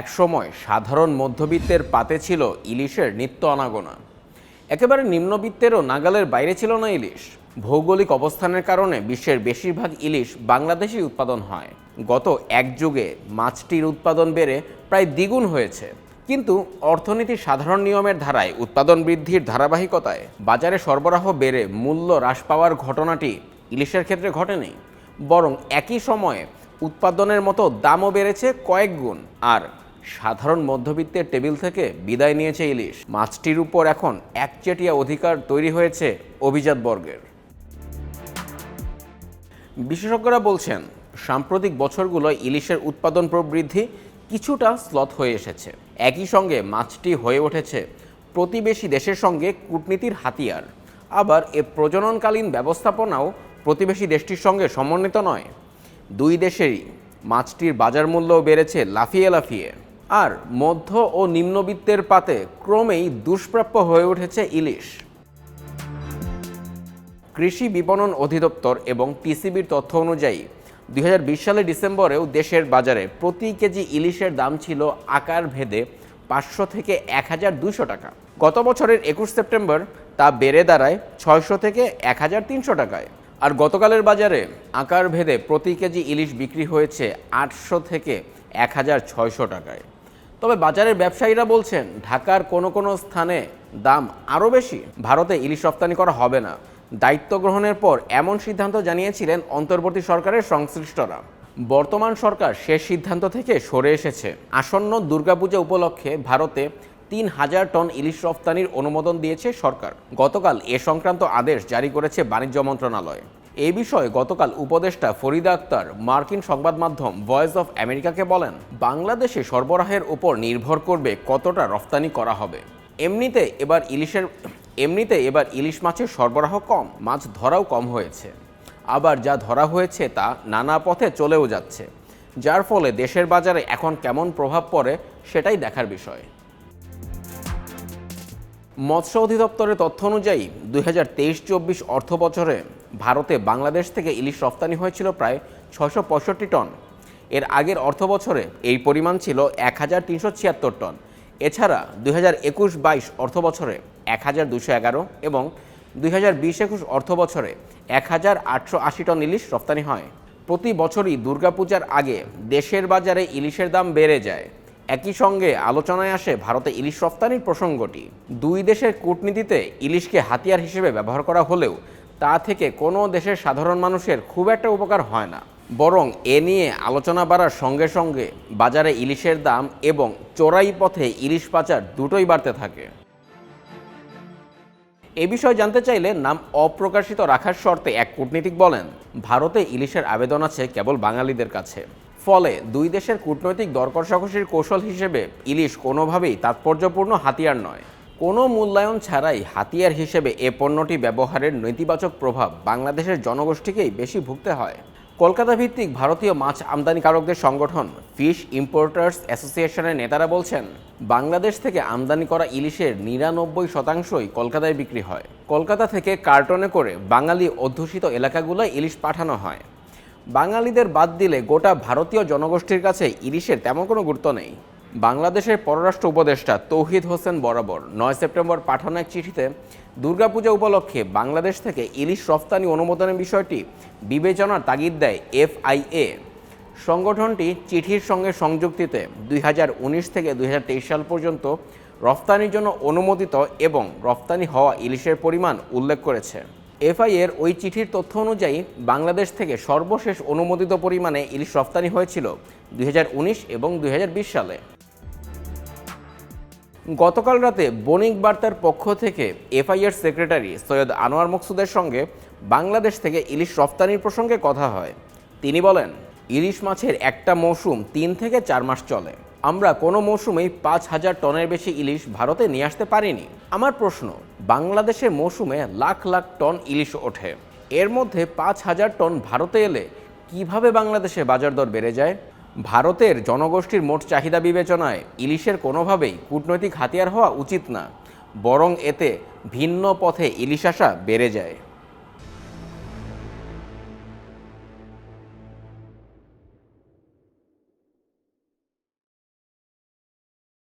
একসময় সাধারণ মধ্যবিত্তের পাতে ছিল ইলিশের নিত্য অনাগোনা একেবারে নিম্নবিত্তেরও নাগালের বাইরে ছিল না ইলিশ। ভৌগোলিক অবস্থানের কারণে বিশ্বের বেশিরভাগ ইলিশ বাংলাদেশেই উৎপাদন হয়। গত এক যুগে মাছটির উৎপাদন বেড়ে প্রায় দ্বিগুণ হয়েছে। কিন্তু অর্থনীতির সাধারণ নিয়মের ধারায় উৎপাদন বৃদ্ধির ধারাবাহিকতায় বাজারে সরবরাহ বেড়ে মূল্য হ্রাস পাওয়ার ঘটনাটি ইলিশের ক্ষেত্রে ঘটেনি। বরং একই সময়ে উৎপাদনের মতো দামও বেড়েছে কয়েক গুণ। আর সাধারণ মধ্যবিত্তের টেবিল থেকে বিদায় নিয়েছে ইলিশ। মাছটির উপর এখন একচেটিয়া অধিকার তৈরি হয়েছে অভিজাত বর্গের। বিশেষজ্ঞরা বলছেন, সাম্প্রতিক বছরগুলোয় ইলিশের উৎপাদন প্রবৃদ্ধি কিছুটা স্লথ হয়ে এসেছে। একই সঙ্গে মাছটি হয়ে উঠেছে প্রতিবেশী দেশের সঙ্গে কূটনীতির হাতিয়ার। আবার এ প্রজননকালীন ব্যবস্থাপনাও প্রতিবেশী দেশটির সঙ্গে সমন্বিত নয়। দুই দেশেরই মাছটির বাজার মূল্যও বেড়েছে লাফিয়ে লাফিয়ে। আর মধ্য ও নিম্নবিত্তের পাতে ক্রমেই দুষ্প্রাপ্য হয়ে উঠেছে ইলিশ। কৃষি বিপণন অধিদপ্তর এবং টিসিবির তথ্য অনুযায়ী, দুই হাজার বিশ সালের ডিসেম্বরেও দেশের বাজারে প্রতি কেজি ইলিশের দাম ছিল আকার ভেদে পাঁচশো থেকে এক হাজার দুশো টাকা। গত বছরের একুশ সেপ্টেম্বর তা বেড়ে দাঁড়ায় ছয়শো থেকে এক হাজার তিনশো টাকায়। আর গতকালের বাজারে আকার ভেদে প্রতি কেজি ইলিশ বিক্রি হয়েছে আটশো থেকে এক হাজার ছয়শো টাকায়। তবে বাজারের ব্যবসায়ীরা বলছেন, ঢাকার কোনো কোনো স্থানে দাম আরও বেশি। ভারতে ইলিশ রপ্তানি করা হবে না। দায়িত্ব গ্রহণের পর এমন সিদ্ধান্ত জানিয়েছিলেন অন্তর্বর্তী সরকারের সংশ্লিষ্টরা। বর্তমান সরকার শেষ সিদ্ধান্ত থেকে সরে এসেছে। আসন্ন দুর্গাপূজা উপলক্ষে ভারতে তিন হাজার টন ইলিশ রপ্তানির অনুমোদন দিয়েছে সরকার। গতকাল এ সংক্রান্ত আদেশ জারি করেছে বাণিজ্য মন্ত্রণালয়। এই বিষয়ে গতকাল উপদেষ্টা ফরিদা আক্তার মার্কিন সংবাদ মাধ্যম ভয়েস অফ আমেরিকাকে বলেন, বাংলাদেশে সরবরাহের উপর নির্ভর করবে কতটা রফতানি করা হবে। এমনিতে এবার ইলিশের, এমনিতে এবার ইলিশ মাছের সরবরাহ কম, মাছ ধরাও কম হয়েছে। আবার যা ধরা হয়েছে তা নানা পথে চলেও যাচ্ছে। যার ফলে দেশের বাজারে এখন কেমন প্রভাব পড়ে সেটাই দেখার বিষয়। মৎস্য অধিদপ্তরের তথ্য অনুযায়ী দুই হাজার তেইশ চব্বিশ অর্থ বছরে ভারতে বাংলাদেশ থেকে ইলিশ রপ্তানি হয়েছিল প্রায় ছশো পঁয়ষট্টি টন। এর আগের অর্থ বছরে এই পরিমাণ ছিল এক হাজার তিনশো ছিয়াত্তর টন। এছাড়া দুই হাজার একুশ বাইশ অর্থ বছরে এক হাজার দুশো এগারো এবং দুই হাজার বিশ একুশ অর্থ বছরে এক হাজার আটশো আশি টন ইলিশ রপ্তানি হয়। প্রতি বছরই দুর্গাপূজার আগে দেশের বাজারে ইলিশের দাম বেড়ে যায়। একই সঙ্গে আলোচনায় আসে ভারতে ইলিশ রপ্তানির প্রসঙ্গটি। দুই দেশের কূটনীতিতে ইলিশকে হাতিয়ার হিসেবে ব্যবহার করা হলেও তা থেকে কোনো দেশের সাধারণ মানুষের খুব একটা উপকার হয় না। বরং এ নিয়ে আলোচনা বাড়ার সঙ্গে সঙ্গে বাজারে ইলিশের দাম এবং চোরাই পথে ইলিশ পাচার দুটোই বাড়তে থাকে। এ বিষয়ে জানতে চাইলে নাম অপ্রকাশিত রাখার শর্তে এক কূটনীতিক বলেন, ভারতে ইলিশের আবেদন আছে কেবল বাঙালিদের কাছে। ফলে দুই দেশের কূটনৈতিক দর কষাকষির কৌশল হিসেবে ইলিশ কোনোভাবেই তাৎপর্যপূর্ণ হাতিয়ার নয়। কোনো মূল্যায়ন ছাড়াই হাতিয়ার হিসেবে এ পণ্যটি ব্যবহারের নেতিবাচক প্রভাব বাংলাদেশের জনগোষ্ঠীকেই বেশি ভুগতে হয়। কলকাতা ভিত্তিক ভারতীয় মাছ আমদানিকারকদের সংগঠন ফিশ ইম্পোর্টার্স অ্যাসোসিয়েশনের নেতারা বলছেন, বাংলাদেশ থেকে আমদানি করা ইলিশের নিরানব্বই শতাংশই কলকাতায় বিক্রি হয়। কলকাতা থেকে কার্টনে করে বাঙালি অধ্যুষিত এলাকাগুলোয় ইলিশ পাঠানো হয়। বাঙালিদের বাদ দিলে গোটা ভারতীয় জনগোষ্ঠীর কাছে ইলিশের তেমন কোনো গুরুত্ব নেই। বাংলাদেশের পররাষ্ট্র উপদেষ্টা তৌহিদ হোসেন বরাবর নয় সেপ্টেম্বর পাঠানো এক চিঠিতে দুর্গাপূজা উপলক্ষে বাংলাদেশ থেকে ইলিশ রফতানি অনুমোদনের বিষয়টি বিবেচনার তাগিদ দেয় এফআইএ। সংগঠনটি চিঠির সঙ্গে সংযুক্তিতে দুই হাজার উনিশ থেকে দুই হাজার তেইশ সাল পর্যন্ত রফতানির জন্য অনুমোদিত এবং রফতানি হওয়া ইলিশের পরিমাণ উল্লেখ করেছে। এফআইএর ওই চিঠির তথ্য অনুযায়ী বাংলাদেশ থেকে সর্বশেষ অনুমোদিত পরিমাণে ইলিশ রফতানি হয়েছিল দুই হাজার উনিশ এবং দুই হাজার বিশ সালে। গতকাল রাতে বণিক বার্তার পক্ষ থেকে এফআইআর সেক্রেটারি সৈয়দ আনোয়ার মকসুদের সঙ্গে বাংলাদেশ থেকে ইলিশ রফতানির প্রসঙ্গে কথা হয়। তিনি বলেন, ইলিশ মাছের একটা মৌসুম তিন থেকে চার মাস চলে। আমরা কোনো মৌসুমেই পাঁচ হাজার টনের বেশি ইলিশ ভারতে নিয়ে আসতে পারিনি। আমার প্রশ্ন বাংলাদেশের মৌসুমে লাখ লাখ টন ইলিশ ওঠে। এর মধ্যে পাঁচ হাজার টন ভারতে এলে কীভাবে বাংলাদেশে বাজার দর বেড়ে যায়? ভারতের জনগোষ্ঠীর মোট চাহিদা বিবেচনায় ইলিশের কোনোভাবেই কূটনৈতিক হাতিয়ার হওয়া উচিত না, বরং এতে ভিন্ন পথে ইলিশ আসা বেড়ে যায়।